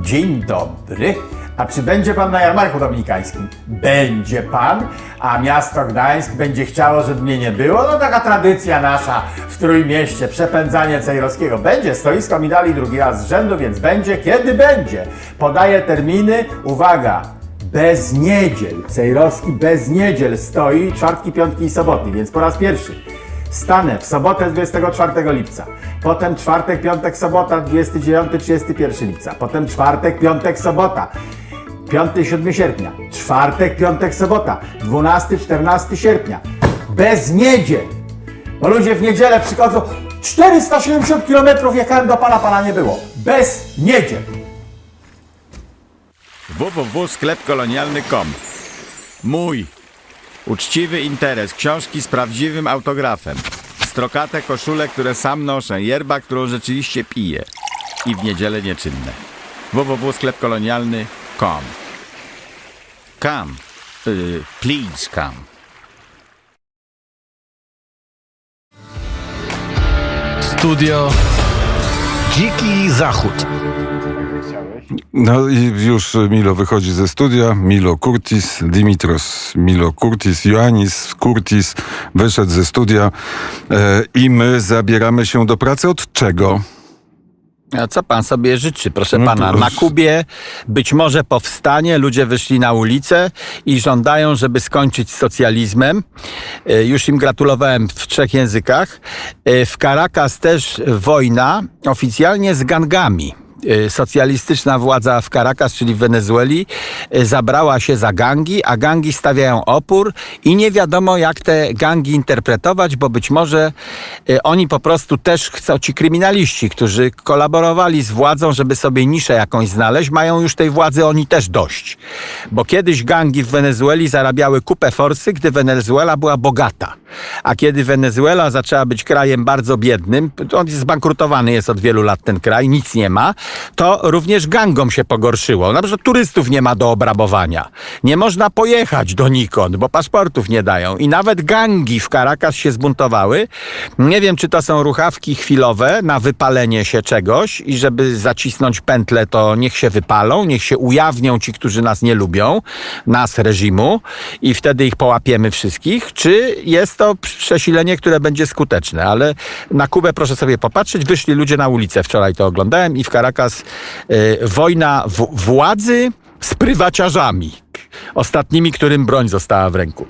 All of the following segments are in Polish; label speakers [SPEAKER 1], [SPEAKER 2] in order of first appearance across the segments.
[SPEAKER 1] Dzień dobry. A czy będzie pan na jarmarku dominikańskim? Będzie pan, a miasto Gdańsk będzie chciało, żeby mnie nie było? No taka tradycja nasza w Trójmieście, przepędzanie Cejrowskiego. Będzie, stoisko mi dali drugi raz z rzędu, więc będzie, kiedy będzie. Podaję terminy, uwaga, bez niedziel. Cejrowski bez niedziel stoi, czwartki, piątki i soboty, więc po raz pierwszy. Stanę w sobotę 24 lipca, potem czwartek, piątek, sobota 29, 31 lipca, potem czwartek, piątek, sobota. 5, 7 sierpnia, czwartek, piątek, sobota. 12, 14 sierpnia, bez niedziel. Bo ludzie w niedzielę przychodzą. 470 km jechałem do pana, pana nie było. Bez niedziel.
[SPEAKER 2] www.sklepkolonialny.com Mój uczciwy interes, książki z prawdziwym autografem, strokate koszule, które sam noszę, yerba, którą rzeczywiście piję i w niedzielę nieczynne. www.sklepkolonialny.com Come, y, please come.
[SPEAKER 3] Studio Dziki Zachód.
[SPEAKER 4] No i już Milo wychodzi ze studia. Milo Curtis, Dimitros Milo Curtis, Ioannis Curtis wyszedł ze studia e, i my zabieramy się do pracy. Od czego?
[SPEAKER 2] A co pan sobie życzy, proszę
[SPEAKER 4] No
[SPEAKER 2] pana? Na Kubie być może powstanie, ludzie wyszli na ulicę i żądają, żeby skończyć z socjalizmem. E, Już im gratulowałem w trzech językach. E, W Caracas też wojna, oficjalnie z gangami. E, Socjalistyczna władza w Caracas, czyli w Wenezueli, e, zabrała się za gangi, a gangi stawiają opór i nie wiadomo, jak te gangi interpretować, bo być może e, oni po prostu też chcą, ci kryminaliści, którzy kolaborowali z władzą, żeby sobie niszę jakąś znaleźć, mają już tej władzy oni też dość. Bo kiedyś gangi w Wenezueli zarabiały kupę forsy, gdy Wenezuela była bogata. A kiedy Wenezuela zaczęła być krajem bardzo biednym, on zbankrutowany jest od wielu lat ten kraj, nic nie ma, to również gangom się pogorszyło. Na przykład turystów nie ma do obrabowania. Nie można pojechać donikąd, bo paszportów nie dają. I nawet gangi w Caracas się zbuntowały. Nie wiem, czy to są ruchawki chwilowe na wypalenie się czegoś i żeby zacisnąć pętlę, to niech się wypalą, niech się ujawnią ci, którzy nas nie lubią, nas reżimu i wtedy ich połapiemy wszystkich, czy jest to przesilenie, które będzie skuteczne. Ale na Kubę proszę sobie popatrzeć, wyszli ludzie na ulicę, wczoraj to oglądałem i w Caracas y, wojna władzy z prywaciarzami. Ostatnimi, którym broń została w ręku.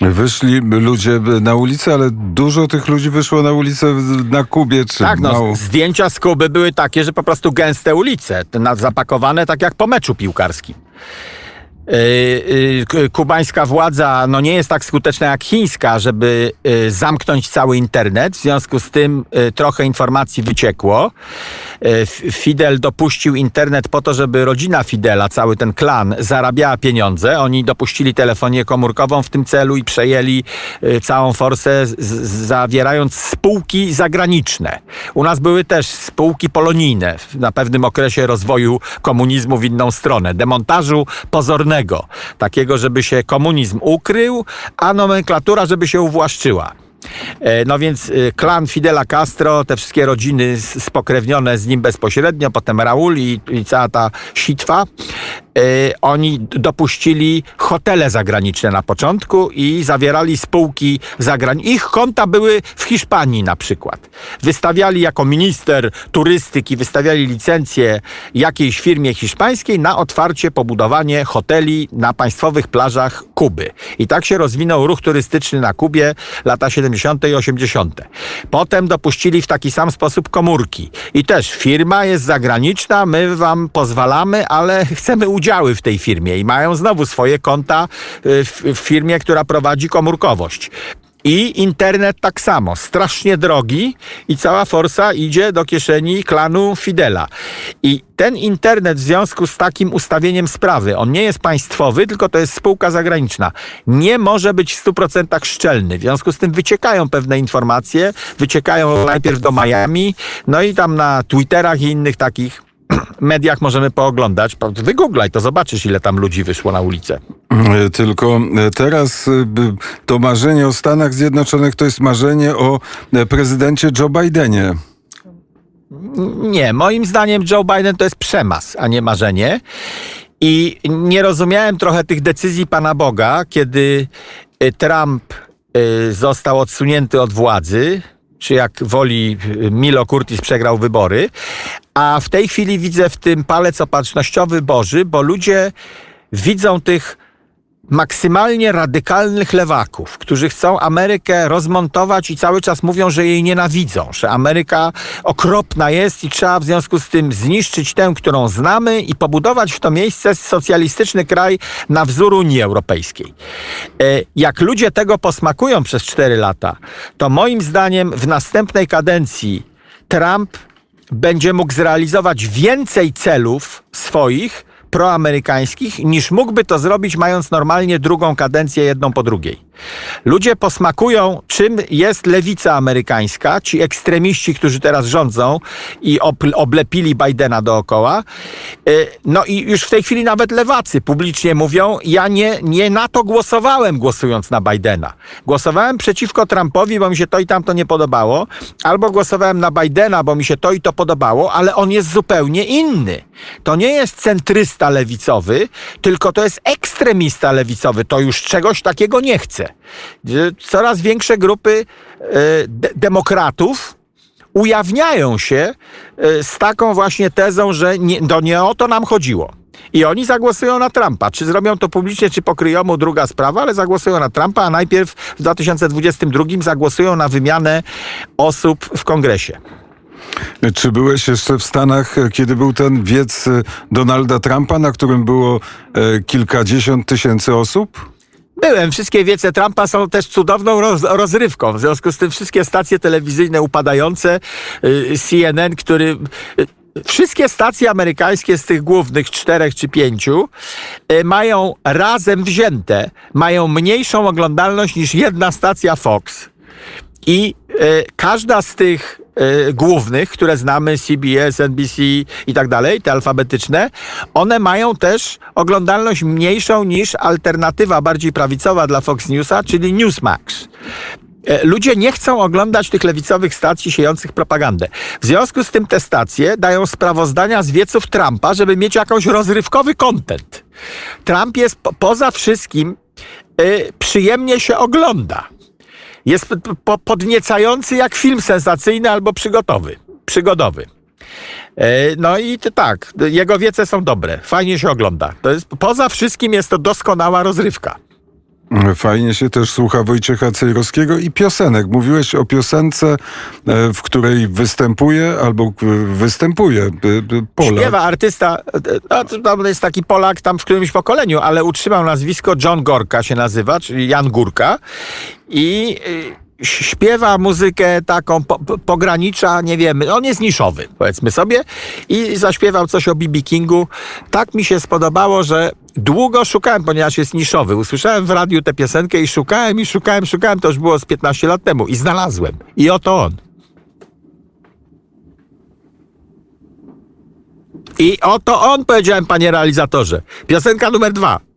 [SPEAKER 4] Wyszli ludzie na ulicę, ale dużo tych ludzi wyszło na ulicę na Kubie, czy
[SPEAKER 2] Tak, no,
[SPEAKER 4] mało?
[SPEAKER 2] zdjęcia z Kuby były takie, że po prostu gęste ulice, zapakowane tak jak po meczu piłkarskim. Yy, k- Kubańska władza no, nie jest tak skuteczna jak chińska, żeby yy, zamknąć cały internet. W związku z tym trochę informacji wyciekło. Fidel dopuścił internet po to, żeby rodzina Fidela, cały ten klan, zarabiała pieniądze. Oni dopuścili telefonię komórkową w tym celu i przejęli całą forsę, zawierając spółki zagraniczne. U nas były też spółki polonijne na pewnym okresie rozwoju komunizmu w inną stronę. Demontażu pozornego. Takiego, żeby się komunizm ukrył, a nomenklatura, żeby się uwłaszczyła. E, No więc y, klan Fidela Castro, te wszystkie rodziny spokrewnione z nim bezpośrednio, potem Raul i, i cała ta sitwa, e, oni d- dopuścili hotele zagraniczne na początku i zawierali spółki zagraniczne. Ich konta były w Hiszpanii na przykład. Wystawiali jako minister turystyki, wystawiali licencję jakiejś firmie hiszpańskiej na otwarcie, pobudowanie hoteli na państwowych plażach Kuby. I tak się rozwinął ruch turystyczny na Kubie lata 70. i 80. Potem dopuścili w taki sam sposób komórki. I też firma jest zagraniczna, my wam pozwalamy, ale chcemy udziały w tej firmie i mają znowu swoje konta y, w, w firmie, która prowadzi komórkowość. I internet tak samo, strasznie drogi i cała forsa idzie do kieszeni klanu Fidela. I ten internet w związku z takim ustawieniem sprawy, on nie jest państwowy, tylko to jest spółka zagraniczna, nie może być w 100% szczelny. W związku z tym wyciekają pewne informacje, wyciekają najpierw do Miami, no i tam na Twitterach i innych takich mediach możemy pooglądać. Wygooglaj to, zobaczysz ile tam ludzi wyszło na ulicę.
[SPEAKER 4] E, Tylko e, teraz e, to marzenie o Stanach Zjednoczonych to jest marzenie o prezydencie Joe Bidenie.
[SPEAKER 2] Nie, moim zdaniem Joe Biden to jest przemas, a nie marzenie. I nie rozumiałem trochę tych decyzji Pana Boga, kiedy Trump został odsunięty od władzy, czy jak woli Milo Curtis przegrał wybory, a w tej chwili widzę w tym palec opatrznościowy Boży, bo ludzie widzą tych maksymalnie radykalnych lewaków, którzy chcą Amerykę rozmontować i cały czas mówią, że jej nienawidzą, że Ameryka okropna jest i trzeba w związku z tym zniszczyć tę, którą znamy i pobudować w to miejsce socjalistyczny kraj na wzór Unii Europejskiej. E, Jak ludzie tego posmakują przez 4 lata, to moim zdaniem w następnej kadencji Trump będzie mógł zrealizować więcej celów swoich proamerykańskich, niż mógłby to zrobić, mając normalnie drugą kadencję, jedną po drugiej. Ludzie posmakują, czym jest lewica amerykańska, ci ekstremiści, którzy teraz rządzą i ob- oblepili Bidena dookoła. Y, No i już w tej chwili nawet lewacy publicznie mówią, ja nie, nie na to głosowałem, głosując na Bidena. Głosowałem przeciwko Trumpowi, bo mi się to i tamto nie podobało, albo głosowałem na Bidena, bo mi się to i to podobało, ale on jest zupełnie inny. To nie jest centrysta lewicowy, tylko to jest ekstremista lewicowy. To już czegoś takiego nie chce. Coraz większe grupy y, de- demokratów ujawniają się y, z taką właśnie tezą, że nie, to nie o to nam chodziło. I oni zagłosują na Trumpa. Czy zrobią to publicznie, czy pokryją mu, druga sprawa, ale zagłosują na Trumpa, a najpierw w 2022 zagłosują na wymianę osób w kongresie.
[SPEAKER 4] Czy byłeś jeszcze w Stanach, e, kiedy był ten wiec e, Donalda Trumpa, na którym było e, kilkadziesiąt tysięcy osób?
[SPEAKER 2] Byłem. Wszystkie wiece Trumpa są też cudowną roz, rozrywką. W związku z tym wszystkie stacje telewizyjne upadające, y, CNN, który... y, Wszystkie stacje amerykańskie z tych głównych czterech czy pięciu y, mają razem wzięte, mają mniejszą oglądalność niż jedna stacja Fox. I każda z tych głównych, które znamy, CBS, NBC i tak dalej, te alfabetyczne, one mają też oglądalność mniejszą niż alternatywa bardziej prawicowa dla Fox Newsa, czyli Newsmax. E, Ludzie nie chcą oglądać tych lewicowych stacji siejących propagandę. W związku z tym te stacje dają sprawozdania z wieców Trumpa, żeby mieć jakąś rozrywkowy content. Trump jest po, poza wszystkim e, przyjemnie się ogląda jest po- podniecający jak film sensacyjny albo przygotowy, przygodowy. E, No i tak, jego wiece są dobre, fajnie się ogląda. To jest, poza wszystkim jest to doskonała rozrywka.
[SPEAKER 4] Fajnie się też słucha Wojciecha Cejrowskiego i piosenek. Mówiłeś o piosence, e, w której występuje albo e, występuje e, Polak.
[SPEAKER 2] Śpiewa artysta, no, to tam jest taki Polak tam w którymś pokoleniu, ale utrzymał nazwisko John Gorka się nazywa, czyli Jan Górka i śpiewa muzykę taką po, po, pogranicza, nie wiemy, on jest niszowy, powiedzmy sobie i zaśpiewał coś o B.B. Kingu. Tak mi się spodobało, że długo szukałem, ponieważ jest niszowy. Usłyszałem w radiu tę piosenkę i szukałem i szukałem, szukałem, to już było z 15 lat temu i znalazłem. I oto on. I oto on, powiedziałem, panie realizatorze. Piosenka numer dwa.